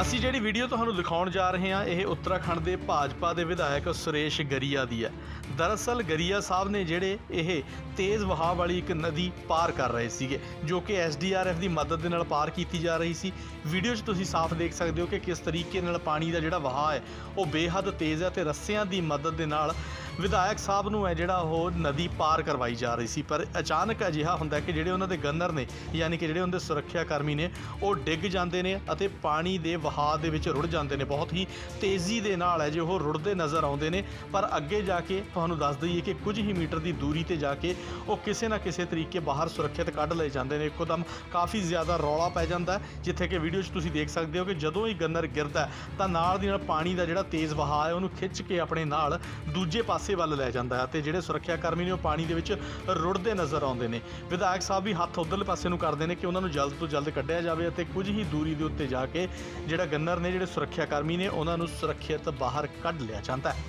ਅਸੀਂ ਜਿਹੜੀ ਵੀਡੀਓ ਤੁਹਾਨੂੰ ਦਿਖਾਉਣ ਜਾ ਰਹੇ ਹਾਂ, ਇਹ ਉੱਤਰਾਖੰਡ ਦੇ ਭਾਜਪਾ ਦੇ ਵਿਧਾਇਕ ਸੁਰੇਸ਼ ਗਰੀਆ ਦੀ ਹੈ। ਦਰਅਸਲ ਗਰੀਆ ਸਾਹਿਬ ਨੇ ਜਿਹੜੇ ਇਹ ਤੇਜ਼ ਵਹਾਅ ਵਾਲੀ ਇੱਕ ਨਦੀ ਪਾਰ ਕਰ ਰਹੇ ਸੀਗੇ, ਜੋ ਕਿ ਐਸਡੀਆਰਐਫ ਦੀ ਮਦਦ ਦੇ ਨਾਲ ਪਾਰ ਕੀਤੀ ਜਾ ਰਹੀ ਸੀ। ਵੀਡੀਓ 'ਚ ਤੁਸੀਂ ਸਾਫ਼ ਦੇਖ ਸਕਦੇ ਹੋ ਕਿ ਕਿਸ ਤਰੀਕੇ ਨਾਲ ਪਾਣੀ ਦਾ ਜਿਹੜਾ ਵਹਾਅ ਹੈ, ਉਹ ਬੇਹੱਦ ਤੇਜ਼ ਹੈ ਤੇ ਰੱਸਿਆਂ ਦੀ ਮਦਦ ਦੇ ਨਾਲ ਵਿਧਾਇਕ ਸਾਹਿਬ ਨੂੰ ਹੈ ਜਿਹੜਾ ਉਹ ਨਦੀ ਪਾਰ ਕਰਵਾਈ ਜਾ ਰਹੀ ਸੀ, ਪਰ ਅਚਾਨਕ ਅਜਿਹਾ ਹੁੰਦਾ ਕਿ ਜਿਹੜੇ ਉਹਨਾਂ ਦੇ ਗੰਨਰ ਨੇ, ਯਾਨੀ ਕਿ ਜਿਹੜੇ ਉਹਨਾਂ ਦੇ ਸੁਰੱਖਿਆ ਕਰਮੀ ਨੇ, ਉਹ ਡਿੱਗ ਜਾਂਦੇ ਨੇ ਅਤੇ ਪਾਣੀ ਦੇ ਵਹਾਅ ਦੇ ਵਿੱਚ ਰੁੜ ਜਾਂਦੇ ਨੇ। ਬਹੁਤ ਹੀ ਤੇਜ਼ੀ ਦੇ ਨਾਲ ਹੈ ਜੇ ਉਹ ਰੁੜਦੇ ਨਜ਼ਰ ਆਉਂਦੇ ਨੇ, ਪਰ ਅੱਗੇ ਜਾ ਕੇ ਤੁਹਾਨੂੰ ਦੱਸ ਦਈਏ ਕਿ ਕੁਝ ਹੀ ਮੀਟਰ ਦੀ ਦੂਰੀ ਤੇ ਜਾ ਕੇ ਉਹ ਕਿਸੇ ਨਾ ਕਿਸੇ ਤਰੀਕੇ ਬਾਹਰ ਸੁਰੱਖਿਅਤ ਕੱਢ ਲਏ ਜਾਂਦੇ ਨੇ। ਇੱਕਦਮ ਕਾਫੀ ਜ਼ਿਆਦਾ ਰੌਲਾ ਪੈ ਜਾਂਦਾ ਜਿੱਥੇ ਕਿ ਵੀਡੀਓ 'ਚ ਤੁਸੀਂ ਦੇਖ ਸਕਦੇ ਹੋ ਕਿ ਜਦੋਂ ਹੀ ਗੰਨਰ ਗਿਰਦਾ ਤਾਂ ਨਾਲ ਦੀ ਨਾਲ ਪਾਣੀ ਦਾ ਜਿਹੜਾ ਤੇਜ਼ ਵਹਾਅ ਹੈ, ਉਹਨੂੰ ਖਿੱਚ ਕੇ ਆਪਣੇ ਨਾਲ ਦੂਜੇ ਪਾਸੇ ਪਾਸੇ ਵੱਲ ਲੈ ਜਾਂਦਾ ਹੈ ਤੇ ਜਿਹੜੇ ਸੁਰੱਖਿਆ ਕਰਮੀ ਨੇ ਉਹ ਪਾਣੀ ਦੇ ਵਿੱਚ ਰੁੜਦੇ ਨਜ਼ਰ ਆਉਂਦੇ ਨੇ। ਵਿਧਾਇਕ ਸਾਹਿਬ ਵੀ ਹੱਥ ਉਧਰਲੇ ਪਾਸੇ ਨੂੰ ਕਰਦੇ ਨੇ ਕਿ ਉਹਨਾਂ ਨੂੰ ਜਲਦ ਤੋਂ ਜਲਦ ਕੱਢਿਆ ਜਾਵੇ ਅਤੇ ਕੁਝ ਹੀ ਦੂਰੀ ਦੇ ਉੱਤੇ ਜਾ ਕੇ ਜਿਹੜਾ ਗੰਨਰ ਨੇ, ਜਿਹੜੇ ਸੁਰੱਖਿਆ ਕਰਮੀ ਨੇ, ਉਹਨਾਂ ਨੂੰ ਸੁਰੱਖਿਅਤ ਬਾਹਰ ਕੱਢ ਲਿਆ ਜਾਂਦਾ ਹੈ।